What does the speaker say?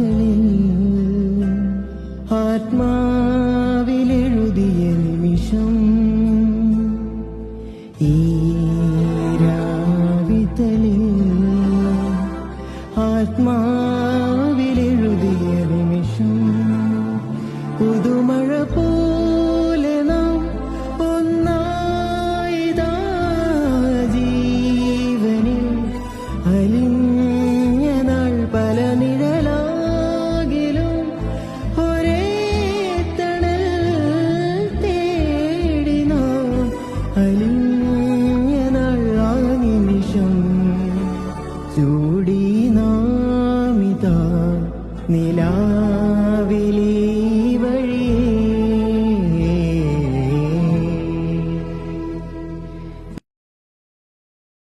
കഥകളിൽ ആത്മാവിലെഴുതിയ നിമിഷം ഈ രാവിതലിൽ ആത്മാ അലിഞ്ഞനാ നിമിഷം ചൂടി നാമിത നിലാ